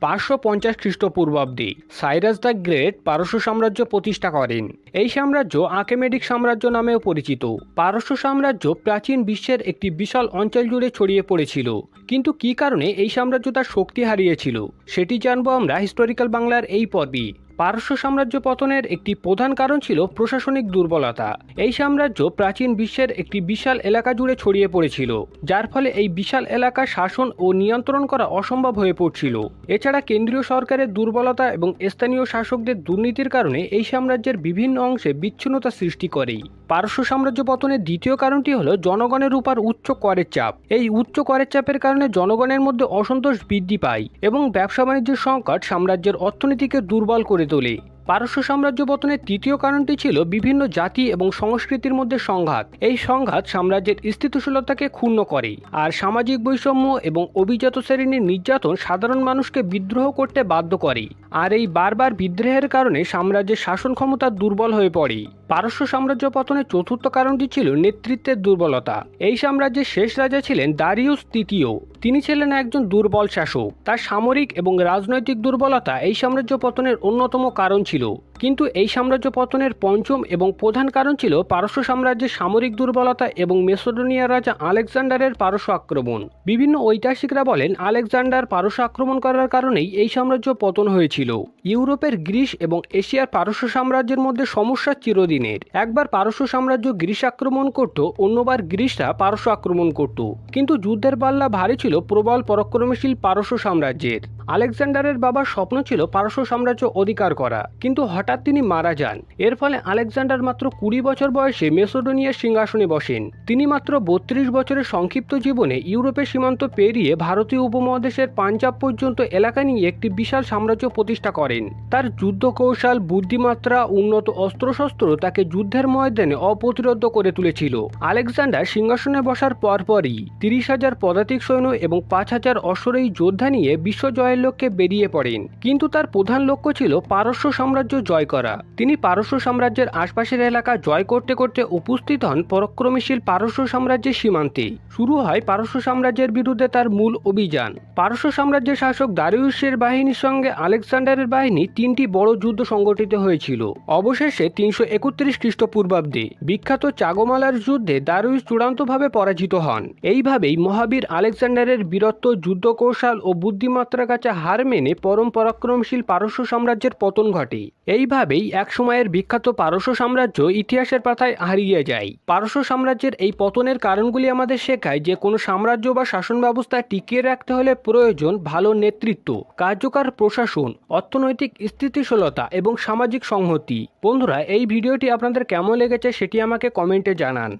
পাঁচশো পঞ্চাশ খ্রিস্টপূর্বাব্দে সাইরাস দ্য গ্রেট পারস্য সাম্রাজ্য প্রতিষ্ঠা করেন। এই সাম্রাজ্য আকেমেডিক সাম্রাজ্য নামেও পরিচিত। পারস্য সাম্রাজ্য প্রাচীন বিশ্বের একটি বিশাল অঞ্চল জুড়ে ছড়িয়ে পড়েছিল। কিন্তু কি কারণে এই সাম্রাজ্য তার শক্তি হারিয়েছিল? সেটি জানব আমরা হিস্টোরিক্যাল বাংলার এই পর্বে পারস্য সাম্রাজ্য পতনের একটি প্রধান কারণ ছিল প্রশাসনিক দুর্বলতা। এই সাম্রাজ্য প্রাচীন বিশ্বের একটি বিশাল এলাকা জুড়ে ছড়িয়ে পড়েছিল, যার ফলে এই বিশাল এলাকা শাসন ও নিয়ন্ত্রণ করা অসম্ভব হয়ে পড়ছিল। এছাড়া কেন্দ্রীয় সরকারের দুর্বলতা এবং স্থানীয় শাসকদের দুর্নীতির কারণে এই সাম্রাজ্যের বিভিন্ন অংশে বিচ্ছিন্নতা সৃষ্টি করে পারস্য সাম্রাজ্য পতনের দ্বিতীয় কারণটি হলো জনগণের উপর উচ্চ করের চাপ। এই উচ্চ করের চাপের কারণে জনগণের মধ্যে অসন্তোষ বৃদ্ধি পায় এবং ব্যবসা বাণিজ্যের সংকট সাম্রাজ্যের অর্থনীতিকে দুর্বল করে তোলে। পারস্য সাম্রাজ্য পতনের তৃতীয় কারণটি ছিল বিভিন্ন জাতি এবং সংস্কৃতির মধ্যে সংঘাত। এই সংঘাত সাম্রাজ্যের স্থিতিশীলতাকে ক্ষুণ্ণ করে আর সামাজিক বৈষম্য এবং অভিজাত শ্রেণির নির্যাতন সাধারণ মানুষকে বিদ্রোহ করতে বাধ্য করে। আর এই বারবার বিদ্রোহের কারণে সাম্রাজ্যের শাসন ক্ষমতা দুর্বল হয়ে পড়ে। পারস্য সাম্রাজ্য পতনের চতুর্থ কারণটি ছিল নেতৃত্বের দুর্বলতা। এই সাম্রাজ্যের শেষ রাজা ছিলেন দারিউস তৃতীয়। তিনি ছিলেন একজন দুর্বল শাসক। তার সামরিক এবং রাজনৈতিক দুর্বলতা এই সাম্রাজ্য পতনের অন্যতম কারণ ছিল। কিন্তু এই সাম্রাজ্য পতনের পঞ্চম এবং প্রধান কারণ ছিল পারস্য সাম্রাজ্যের সামরিক দুর্বলতা এবং মেসোডোনিয়ার রাজা আলেকজান্ডারের পারস্য আক্রমণ। বিভিন্ন ঐতিহাসিকরা বলেন আলেকজান্ডার পারস্য আক্রমণ করার কারণেই এই সাম্রাজ্য পতন হয়েছিল। ইউরোপের গ্রিস এবং এশিয়ার পারস্য সাম্রাজ্যের মধ্যে সমস্যা চিরদিনের। একবার পারস্য সাম্রাজ্য গ্রিস আক্রমণ করত, অন্যবার গ্রিসরা পারস্য আক্রমণ করত। কিন্তু যুদ্ধের পাল্লা ভারী ছিল প্রবল পরাক্রমশীল পারস্য সাম্রাজ্যের। আলেকজান্ডারের বাবার স্বপ্ন ছিল পারস্য সাম্রাজ্য অধিকার করা, কিন্তু হঠাৎ তিনি মারা যান। এর ফলে আলেকজান্ডার মাত্র কুড়ি বছর বয়সে মেসোডোনিয়ার সিংহাসনে বসেন। তিনি মাত্র বত্রিশ বছরের সংক্ষিপ্ত জীবনে ইউরোপের সীমান্ত পেরিয়ে ভারতীয় উপমহাদেশের পাঞ্জাব পর্যন্ত এলাকা নিয়ে একটি বিশাল সাম্রাজ্য প্রতিষ্ঠা করেন। তার যুদ্ধ কৌশল বুদ্ধিমাত্রা, উন্নত অস্ত্রশস্ত্র তাকে যুদ্ধের ময়দানে অপ্রতিরোধ করে তুলেছিল। আলেকজান্ডার সিংহাসনে বসার পরপরই তিরিশ হাজার পদাতিক সৈন্য এবং পাঁচ হাজার অশ্বরোহী যোদ্ধা নিয়ে বিশ্ব জয়ের লক্ষ্যে বেরিয়ে পড়েন। কিন্তু তার প্রধান লক্ষ্য ছিল পারস্য সাম্রাজ্য জয় করা। তিনি পারস্য সাম্রাজ্যের আশপাশের এলাকা জয় করতে করতে উপস্থিত হন পরাক্রমশীল পারস্য সাম্রাজ্যের সীমান্তে। শুরু হয় পারস্য সাম্রাজ্যের বিরুদ্ধে তার মূল অভিযান। পারস্য সাম্রাজ্যের শাসক দারিউসের বাহিনীর সঙ্গে আলেকজান্ডারের বাহিনী তিনটি বড় যুদ্ধ সংগঠিত হয়েছিল। অবশেষে তিনশো একত্রিশ খ্রিস্টপূর্বাব্দে বিখ্যাত চাগোমালার যুদ্ধে দারুইস চূড়ান্তভাবে পরাজিত হন। এইভাবেই মহাবীর আলেকজান্ডারের বীরত্ব যুদ্ধ কৌশল ও বুদ্ধিমাত্রার কাছে হার মেনে পরম পরাক্রমশীল পারস্য সাম্রাজ্যের পতন ঘটে। এইভাবেই এক সময়ের বিখ্যাত পারস্য সাম্রাজ্য ইতিহাসের পাতায় হারিয়ে যায়। পারস্য সাম্রাজ্যের এই পতনের কারণগুলি আমাদের শেখায় যে কোনো সাম্রাজ্য বা শাসন ব্যবস্থা টিকিয়ে রাখতে হলে প্রয়োজন ভালো নেতৃত্ব, কার্যকর প্রশাসন, অর্থনৈতিক স্থিতিশীলতা এবং সামাজিক সংহতি। বন্ধুরা, এই ভিডিওটি আপনাদের কেমন লেগেছে সেটি আমাকে কমেন্টে জানান।